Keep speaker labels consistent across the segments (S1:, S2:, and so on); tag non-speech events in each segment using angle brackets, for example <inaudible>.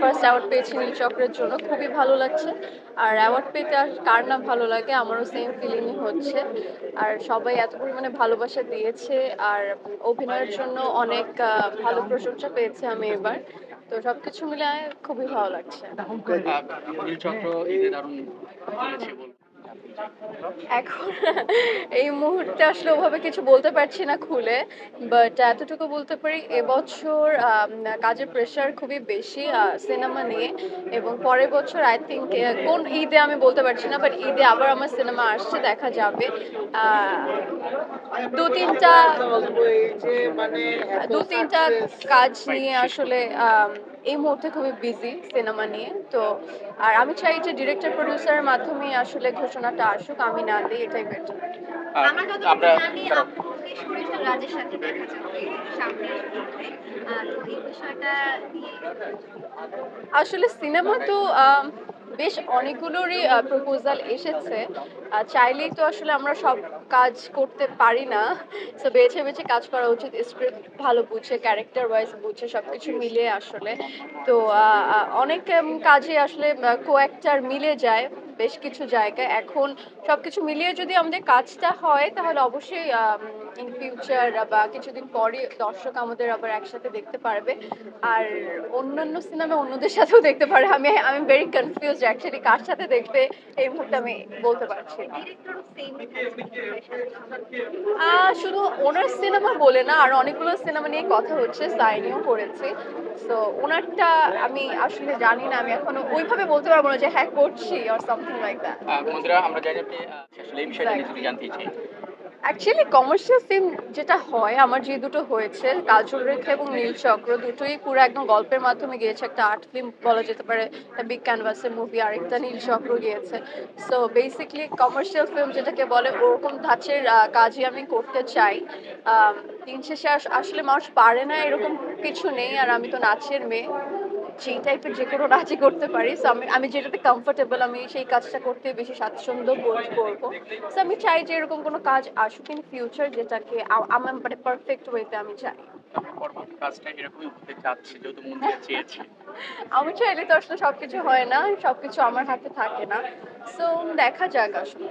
S1: First award পেয়েছি নীল চক্রের জন্য। খুবই ভালো লাগছে। আর অ্যাওয়ার্ড পেতে আর কার না ভালো লাগে, আমারও সেম ফিলিংই হচ্ছে। আর সবাই এত পরিমাণে ভালোবাসা দিয়েছে আর অভিনয়ের জন্য অনেক ভালো প্রশংসা পেয়েছি আমি এবার। তো সবকিছু মিলে খুবই ভালো লাগছে। এখন এই মুহূর্তে আসলে ওভাবে কিছু বলতে পারছি না খুলে বাট এতটুকু বলতে পারি এবছর কাজের প্রেশার খুবই বেশি সিনেমা নিয়ে এবং পরের বছর আই থিঙ্ক কোন ঈদে আমি বলতে পারছি না বাট ঈদে আবার আমার সিনেমা আসছে দেখা যাবে। আহ, দু তিনটা দু তিনটা কাজ নিয়ে আসলে আম, এই মুহূর্তে খুবই বিজি সিনেমা নিয়ে। তো আর আমি চাই যে ডিরেক্টর প্রডিউসারের মাধ্যমে আসলে ঘোষণাটা আসুক আমি না দিই এটাই বেটার
S2: আমরা যতটুকু জানি আপনাকে সুরেশ রাজের সাথে দেখা যাবে সামনে তো এই বিষয়টা
S1: আসলে সিনেমা তো বেশ অনেকগুলোরই প্রপোজাল এসেছে। চাইলেই তো আসলে আমরা সব কাজ করতে পারি না। তো বেছে বেছে কাজ করা উচিত। স্ক্রিপ্ট ভালো বুঝে ক্যারেক্টার ওয়াইজ বুঝে সব কিছু মিলে আসলে। তো অনেক কাজে আসলে কো মিলে যায়। বেশ কিছু জায়গায়। এখন সবকিছু মিলিয়ে যদি আমাদের কাজটা হয়, তাহলে অবশ্যই ইন ফিউচার বা কিছুদিন পরে দর্শক আমাদের আবার একসাথে দেখতে পারবে। আর অন্যান্য সিনেমা অন্যদের সাথেও দেখতে পারে আমি আমি ভেরি কনফিউজ অ্যাকচুয়ালি কার সাথে দেখবে, এই মুহূর্তে আমি বলতে পারছি
S2: সেম
S1: শুধু ওনার সিনেমা বলে না, আর অনেকগুলো সিনেমা নিয়ে কথা হচ্ছে সাইনিও করেছে। তো ওনারটা আমি আসলে জানি না, আমি এখনও ওইভাবে বলতে পারব না যে হ্যাঁ করছি or something like that
S3: ah, বন্ধুরা আমরা জানি আপনি আসলে এই বিষয়টা নিয়ে যদি জানতে চাই।
S1: অ্যাকচুয়ালি কমার্শিয়াল ফিল্ম যেটা হয় আমার যে দুটো হয়েছে কাজল রেখা এবং নীল চক্র দুটোই পুরো একদম গল্পের মাধ্যমে গিয়েছে। একটা আর্ট ফিল্ম বলা যেতে পারে একটা বিগ ক্যানভাসের মুভি আরেকটা নীল চক্র গিয়েছে। সো বেসিকলি কমার্শিয়াল ফিল্ম যেটাকে বলে ওরকম ধাঁচের কাজই আমি করতে চাই। দিন শেষে আসলে মানুষ পারে না এরকম কিছু নেই আর আমি তো নাচের মেয়ে। সেই টাইপের যে কোনো নাচই করতে পারি। সো আমি আমি যেটাতে কমফোর্টেবল আমি সেই কাজটা করতে বেশি স্বাচ্ছন্দ্য বোধ করব। সো আমি চাই যে এরকম কোনো কাজ আসুক ইন ফিউচার যেটাকে আমার মানে পারফেক্ট ওয়েতে আমি চাই। <laughs> আমি চাইলে তো আসলে সবকিছু হয় না সবকিছু আমার হাতে থাকে না। সো দেখা যাক আসলে।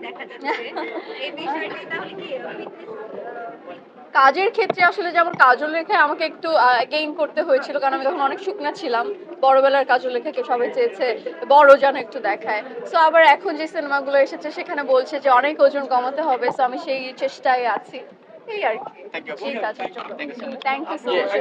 S2: দেখা যাচ্ছে। <laughs> এই বিষয়টি তাহলে কি
S1: কাজের ক্ষেত্রে আসলে যেমন কাজল রেখায় আমাকে একটু গেইন করতে হয়েছিল কারণ আমি তখন অনেক শুকনা ছিলাম। বড়বেলার কাজল রেখাকে সবাই চেয়েছে বড় যেন একটু দেখায়। সো আবার এখন যে সিনেমাগুলো এসেছে সেখানে বলছে যে অনেক ওজন কমাতে হবে সো আমি সেই চেষ্টায় আছি। এই আর কি. ঠিক আছে. Thank you so much